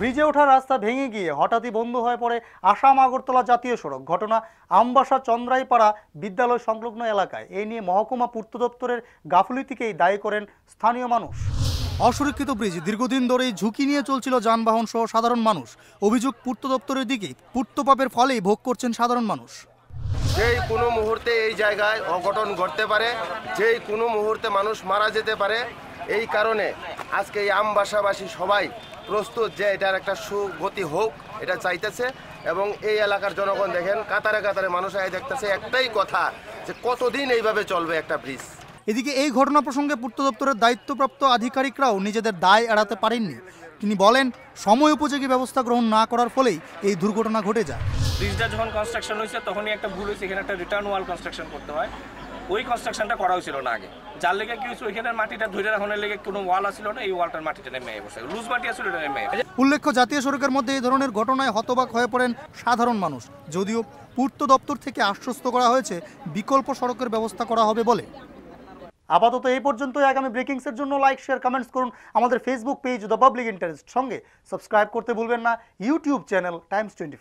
ব্রিজে ওঠা রাস্তা ভেঙে গিয়ে হঠাৎই বন্ধ হয়ে পড়ে আসাম আগরতলা জাতীয় সড়ক। ঘটনা আমবাসা চন্দ্রাইপাড়া বিদ্যালয় সংলগ্ন এলাকায়। এই নিয়ে মহকুমা পূর্ত দপ্তরের গাফিলতিকেই দায়ী করেন স্থানীয় মানুষ। অসুরক্ষিত ব্রিজ দীর্ঘদিন ধরেই ঝুঁকি নিয়ে চলছিল যানবাহন সহ সাধারণ মানুষ। অভিযোগ পূর্ত দপ্তরের দিকেই পূর্তপাপের ফলেই ভোগ করছেন সাধারণ মানুষ। যেই কোনো মুহূর্তে এই জায়গায় অঘটন ঘটতে পারে যেই কোনো মুহূর্তে মানুষ মারা যেতে পারে এই কারণে আজকে এই আমবাসাবাসী সবাই প্রস্তুত যে এটার একটা সুগতি হোক এটা চাইতেছে। এবং এই এলাকার জনগণ দেখেন কাতারে কাতারে মানুষ আয় দেখতেছে একটাই কথা যে কতদিন এইভাবে চলবে একটা ব্রিজ। এদিকে এই ঘটনা প্রসঙ্গে পূর্ত দপ্তরের দায়িত্বপ্রাপ্ত আধিকারিকরাও নিজেদের দায় এড়াতে পারেননি। তিনি বলেন সময় উপযোগী ব্যবস্থা গ্রহণ না করার ফলেই এই দুর্ঘটনা ঘটে যায়। ব্রিজটা যখন কনস্ট্রাকশন হয়েছে তখনই একটা ভুল হয়েছে এখানে একটা রিটার্ন ওয়াল কনস্ট্রাকশন করতে হয়। ওই কনস্ট্রাকশনটা করা হয়েছিল না আগে। যার লেগে কি হয়েছে ওইখানের মাটিটা ধরে রাখানোর লেগে কোনো ওয়াল আসছিল না এই ওয়ালটার মাটিটা নেমে বসে লুজ মাটি আসলে এটা নেমে উল্লেখ্য জাতীয় সড়কের মধ্যে এই ধরনের ঘটনায় হতবাক হয়ে পড়েন সাধারণ মানুষ। যদিও পূর্ত দপ্তর থেকে আশ্বস্ত করা হয়েছে বিকল্প সড়কের ব্যবস্থা করা হবে বলে। আপাতত এই পর্যন্তই। আগামী ব্রেকিংসের জন্য লাইক শেয়ার কমেন্টস করুন আমাদের Facebook page the public interest সঙ্গে। সাবস্ক্রাইব করতে ভুলবেন না। YouTube channel Times twenty